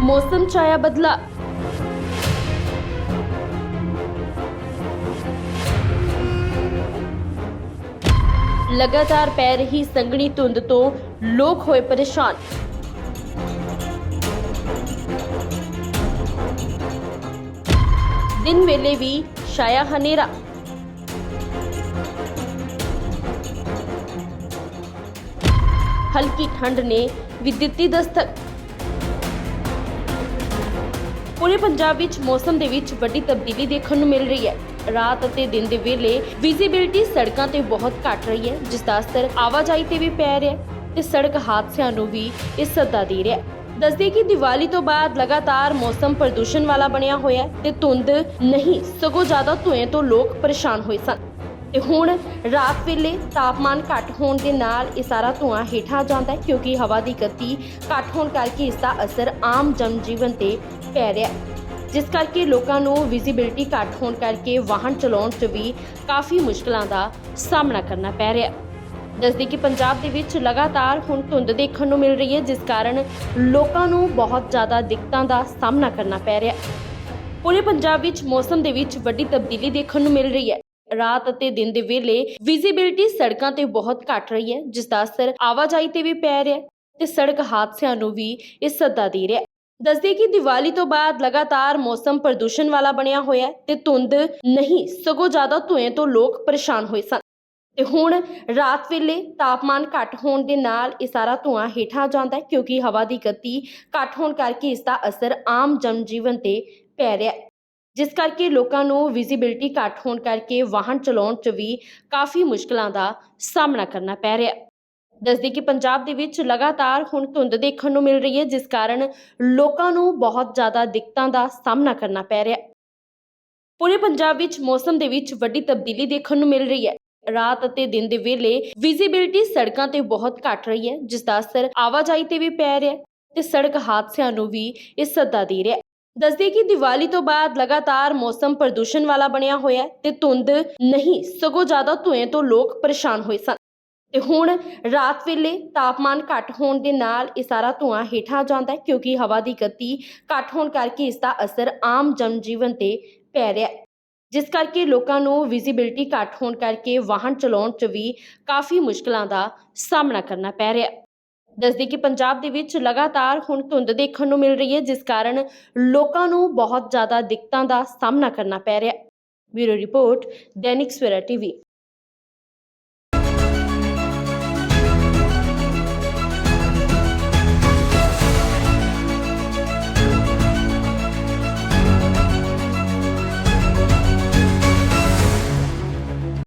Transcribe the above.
ਮੌਸਮ ਚ ਆਇਆ ਬਦਲਾ ਲਗਾਤਾਰ ਪੈ ਰਹੀ ਸੰਘਣੀ ਧੁੰਦ ਤੋਂ ਲੋਕ ਹੋਏ ਪਰੇਸ਼ਾਨ ਦਿਨ ਵੇਲੇ ਵੀ ਛਾਇਆ ਹਨੇਰਾ ਹਲਕੀ ਠੰਡ ਨੇ ਵੀ ਦਿੱਤੀ ਦਸਤਕ ਪੂਰੇ ਪੰਜਾਬ ਵਿੱਚ ਮੌਸਮ ਦੇ ਵਿੱਚ ਵੱਡੀ ਤਬਦੀਲੀ ਦੇਖਣ ਨੂੰ ਮਿਲ ਰਹੀ ਹੈ। ਰਾਤ ਅਤੇ ਦਿਨ ਦੇ ਵੇਲੇ ਵਿਜ਼ਿਬਿਲਟੀ ਸੜਕਾਂ ਤੇ ਬਹੁਤ ਘਟ ਰਹੀ ਹੈ, ਜਿਸ ਦਾ ਅਸਰ ਆਵਾਜਾਈ ਤੇ ਵੀ ਪੈ ਰਿਹਾ ਹੈ ਤੇ ਸੜਕ ਹਾਦਸਿਆਂ ਨੂੰ ਵੀ ਇਹ ਸੱਦਾ ਦੇ ਰਿਹਾ ਹੈ। ਦੱਸਦੇ ਕਿ ਦੀਵਾਲੀ ਤੋਂ ਬਾਅਦ ਲਗਾਤਾਰ ਮੌਸਮ ਪ੍ਰਦੂਸ਼ਣ ਵਾਲਾ ਬਣਿਆ ਹੋਇਆ ਹੈ ਤੇ ਧੁੰਦ ਨਹੀਂ, ਸਗੋਂ ਜ਼ਿਆਦਾ ਧੂਏ ਤੋਂ ਲੋਕ ਪਰੇਸ਼ਾਨ ਹੋਏ ਸਨ। ਤੇ ਹੁਣ ਰਾਤ ਵੇਲੇ ਤਾਪਮਾਨ ਘੱਟ ਹੋਣ ਦੇ ਨਾਲ ਇਹ ਸਾਰਾ ਧੂਆਂ ਹੇਠਾਂ ਜਾਂਦਾ ਹੈ, ਕਿਉਂਕਿ ਹਵਾ ਦੀ ਗਤੀ ਘੱਟ ਹੋਣ ਕਰਕੇ ਇਸ ਦਾ ਅਸਰ ਆਮ ਜਨਜੀਵਨ ਤੇ ਪੈ ਰਿਹਾ ਹੈ। ਜਿਸ ਕਰਕੇ ਲੋਕਾਂ ਨੂੰ ਵਿਜ਼ਿਬਿਲਟੀ ਘੱਟ ਹੋਣ ਕਰਕੇ ਵਾਹਨ ਚਲਾਉਣ 'ਚ ਵੀ ਕਾਫੀ ਮੁਸ਼ਕਲਾਂ ਦਾ ਸਾਹਮਣਾ ਕਰਨਾ ਪੈ ਰਿਹਾ ਦੱਸਦੀ ਕਿ ਪੰਜਾਬ ਦੇ ਵਿੱਚ ਲਗਾਤਾਰ ਹੁਣ ਧੁੰਦ ਦੇਖਣ ਨੂੰ ਮਿਲ ਰਹੀ ਹੈ, ਜਿਸ ਕਾਰਨ ਲੋਕਾਂ ਨੂੰ ਬਹੁਤ ਜ਼ਿਆਦਾ ਦਿੱਕਤਾਂ ਦਾ ਸਾਹਮਣਾ ਕਰਨਾ ਪੈ ਰਿਹਾ ਪੂਰੇ ਪੰਜਾਬ ਵਿੱਚ ਮੌਸਮ ਦੇ ਵਿੱਚ ਵੱਡੀ ਤਬਦੀਲੀ ਦੇਖਣ ਨੂੰ ਮਿਲ ਰਹੀ ਹੈ। ਰਾਤ ਅਤੇ ਦਿਨ ਦੇ ਵੇਲੇ ਵਿਜ਼ਿਬਿਲਟੀ ਸੜਕਾਂ ਤੇ ਬਹੁਤ ਘਟ ਰਹੀ ਹੈ ਜਿਸ ਦਾ ਅਸਰ ਆਵਾਜਾਈ ਤੇ ਵੀ ਪੈ ਰਿਹਾ ਹੈ ਤੇ ਸੜਕ ਹਾਦਸਿਆਂ ਨੂੰ ਵੀ ਇਹ ਸੱਦਾ ਦੇ ਰਿਹਾ ਹੈ। ਦੱਸਦੇ ਕਿ ਦੀਵਾਲੀ ਤੋਂ ਬਾਅਦ ਲਗਾਤਾਰ ਮੌਸਮ ਪ੍ਰਦੂਸ਼ਣ ਵਾਲਾ ਬਣਿਆ ਹੋਇਆ ਤੇ ਧੁੰਦ ਨਹੀਂ, ਸਗੋਂ ਜ਼ਿਆਦਾ ਧੂਏ ਤੋਂ ਲੋਕ ਪਰੇਸ਼ਾਨ ਹੋਏ ਸਨ। ਤੇ ਹੁਣ ਰਾਤ ਵੇਲੇ ਤਾਪਮਾਨ ਘੱਟ ਹੋਣ ਦੇ ਨਾਲ ਇਹ ਸਾਰਾ ਧੂਆਂ ਹੇਠਾਂ ਜਾਂਦਾ ਹੈ, ਕਿਉਂਕਿ ਹਵਾ ਦੀ ਗਤੀ ਘੱਟ ਹੋਣ ਕਰਕੇ ਇਸ ਦਾ ਅਸਰ ਆਮ ਜਨਜੀਵਨ ਤੇ ਪੈ ਰਿਹਾ ਹੈ। ਜਿਸ ਕਰਕੇ ਲੋਕਾਂ ਨੂੰ ਵਿਜ਼ਿਬਿਲਟੀ ਘੱਟ ਹੋਣ ਕਰਕੇ ਵਾਹਨ ਚਲਾਉਣ 'ਚ ਵੀ ਕਾਫੀ ਮੁਸ਼ਕਲਾਂ ਦਾ ਸਾਹਮਣਾ ਕਰਨਾ ਪੈ ਰਿਹਾ ਹੈ। ਦੱਸਦੀ ਕਿ ਪੰਜਾਬ ਦੇ ਵਿੱਚ ਲਗਾਤਾਰ ਹੁਣ ਧੁੰਦ ਦੇਖਣ ਨੂੰ ਮਿਲ ਰਹੀ ਹੈ, ਜਿਸ ਕਾਰਨ ਲੋਕਾਂ ਨੂੰ ਬਹੁਤ ਜ਼ਿਆਦਾ ਦਿੱਕਤਾਂ ਦਾ ਸਾਹਮਣਾ ਕਰਨਾ ਪੈ ਰਿਹਾ ਹੈ। ਪੂਰੇ ਪੰਜਾਬ ਵਿੱਚ ਮੌਸਮ ਦੇ ਵਿੱਚ ਵੱਡੀ ਤਬਦੀਲੀ ਦੇਖਣ ਨੂੰ ਮਿਲ ਰਹੀ ਹੈ। ਰਾਤ ਅਤੇ ਦਿਨ ਦੇ ਵੇਲੇ ਵਿਜ਼ਿਬਿਲਟੀ ਸੜਕਾਂ ਤੇ ਬਹੁਤ ਘਟ ਰਹੀ ਹੈ, ਜਿਸ ਦਾ ਅਸਰ ਆਵਾਜਾਈ ਤੇ ਵੀ ਪੈ ਰਿਹਾ ਹੈ ਤੇ ਸੜਕ ਹਾਦਸਿਆਂ ਨੂੰ ਵੀ ਇਹ ਸੱਦਾ ਦੇ ਰਿਹਾ ਹੈ। ਦੱਸਦੇ ਕਿ ਦੀਵਾਲੀ ਤੋਂ ਬਾਅਦ ਲਗਾਤਾਰ ਮੌਸਮ ਪ੍ਰਦੂਸ਼ਣ ਵਾਲਾ ਬਣਿਆ ਹੋਇਆ ਹੈ ਤੇ ਧੁੰਦ ਨਹੀਂ, ਸਗੋਂ ਜ਼ਿਆਦਾ ਧੂਏ ਤੋਂ ਲੋਕ ਪਰੇਸ਼ਾਨ ਹੋਏ ਸਨ। ਤੇ ਹੁਣ ਰਾਤ ਵੇਲੇ ਤਾਪਮਾਨ ਘੱਟ ਹੋਣ ਦੇ ਨਾਲ ਇਹ ਸਾਰਾ ਧੂਆਂ ਹੇਠਾਂ ਜਾਂਦਾ ਹੈ ਕਿਉਂਕਿ ਹਵਾ ਦੀ ਗਤੀ ਘੱਟ ਹੋਣ ਕਰਕੇ ਇਸ ਦਾ ਅਸਰ ਆਮ ਜਨਜੀਵਨ ਤੇ ਪੈ ਰਿਹਾ ਹੈ। ਜਿਸ ਕਰਕੇ ਲੋਕਾਂ ਨੂੰ ਵਿਜ਼ਿਬਿਲਟੀ ਘੱਟ ਹੋਣ ਕਰਕੇ ਵਾਹਨ ਚਲਾਉਣ 'ਚ ਵੀ ਕਾਫੀ ਮੁਸ਼ਕਲਾਂ ਦਾ ਸਾਹਮਣਾ ਕਰਨਾ ਪੈ ਰਿਹਾ ਹੈ। ਦੱਸਦੀ ਕਿ ਪੰਜਾਬ ਦੇ ਵਿੱਚ ਲਗਾਤਾਰ ਹੁਣ ਧੁੰਦ ਦੇਖਣ ਨੂੰ ਮਿਲ ਰਹੀ ਹੈ, ਜਿਸ ਕਾਰਨ ਲੋਕਾਂ ਨੂੰ ਬਹੁਤ ਜ਼ਿਆਦਾ ਦਿੱਕਤਾਂ ਦਾ ਸਾਹਮਣਾ ਕਰਨਾ ਪੈ ਰਿਹਾ ਹੈ। Bureau report, Dainik Savera TV.